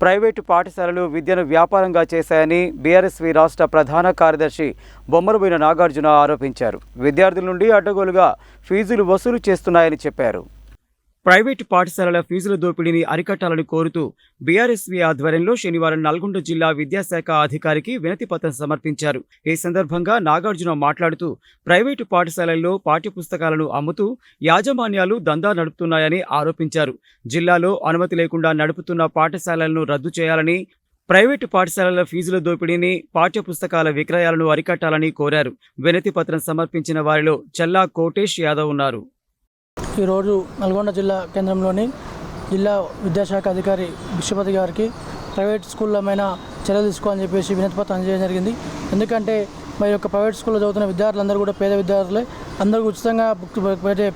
Private పాఠశాలలు విద్యను వ్యాపారంగా చేశాయని బీఆర్ఎస్వి రాష్ట్ర ప్రధాన కార్యదర్శి బొమ్మరబోయిన నాగార్జున ఆరోపించారు. విద్యార్థుల నుండి అడ్డగోలుగా ఫీజులు వసూలు చేస్తున్నాయని చెప్పారు. ప్రైవేటు పాఠశాలల ఫీజుల దోపిడీని అరికట్టాలని కోరుతూ బీఆర్ఎస్వి ఆధ్వర్యంలో శనివారం నల్గొండ జిల్లా విద్యాశాఖ అధికారికి వినతి పత్రం సమర్పించారు. ఈ సందర్భంగా నాగార్జున మాట్లాడుతూ ప్రైవేటు పాఠశాలల్లో పాఠ్యపుస్తకాలను అమ్ముతూ యాజమాన్యాలు దందా నడుపుతున్నాయని ఆరోపించారు. జిల్లాలో అనుమతి లేకుండా నడుపుతున్న పాఠశాలలను రద్దు చేయాలని ప్రైవేటు పాఠశాలల ఫీజుల దోపిడీని పాఠ్యపుస్తకాల విక్రయాలను అరికట్టాలని కోరారు. వినతి పత్రం సమర్పించిన వారిలో చల్లా కోటేష్ యాదవ్ ఉన్నారు. ఈరోజు నల్గొండ జిల్లా కేంద్రంలోని జిల్లా విద్యాశాఖ అధికారి విశ్వపతి గారికి ప్రైవేట్ స్కూళ్ళమైన చర్యలు తీసుకోవాలని చెప్పేసి వినతిపత్రం అందజేయడం జరిగింది. ఎందుకంటే మరి యొక్క ప్రైవేట్ స్కూల్లో చదువుతున్న విద్యార్థులందరూ కూడా పేద విద్యార్థులే. అందరికీ ఉచితంగా బుక్ పెట్టే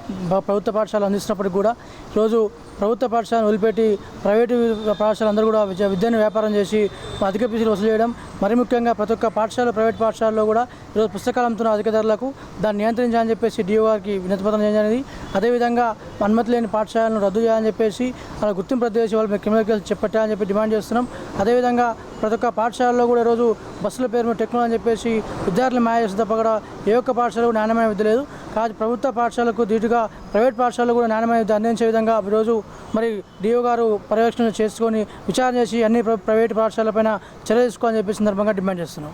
ప్రభుత్వ పాఠశాల అందిస్తున్నప్పటికీ కూడా ఈరోజు ప్రభుత్వ పాఠశాలను వదిలిపెట్టి ప్రైవేటు పాఠశాల అందరూ కూడా విద్య విద్యను వ్యాపారం చేసి అధిక ఫీజులు వసూలు చేయడం మరి ముఖ్యంగా ప్రతి ఒక్క పాఠశాల ప్రైవేట్ పాఠశాలలో కూడా ఈరోజు పుస్తకాలు అమ్ముతున్న అధిక ధరలకు దాన్ని నియంత్రించాలని చెప్పేసి డిఓ గారికి వినతిపత్రం చేయడం అదేవిధంగా అనుమతి లేని పాఠశాలను రద్దు చేయాలని చెప్పేసి అలా గుర్తింపు రద్దు చేసి వాళ్ళు క్రిమినల్ కేసులు చెప్పట్టాలని చెప్పి డిమాండ్ చేస్తున్నాం. అదేవిధంగా ప్రతి ఒక్క పాఠశాలలో కూడా ఈరోజు బస్సుల పేరు టెక్నాలజీ అని చెప్పేసి విద్యార్థులు మాయ చేసి తప్ప కూడా ఏ ఒక్క పాఠశాలకు నాణ్యమైన విద్య లేదు. కాదు ప్రభుత్వ పాఠశాలకు ధీటుగా ప్రైవేట్ పాఠశాలలు కూడా నాణ్యమైన విద్య అందించే విధంగా ఈరోజు మరి డిఓ గారు పర్యవేక్షణ చేసుకొని విచారణ చేసి అన్ని ప్ర- ప్రైవేట్ పాఠశాలపైన చర్య తీసుకోవాలని చెప్పి సందర్భంగా డిమాండ్ చేస్తున్నాం.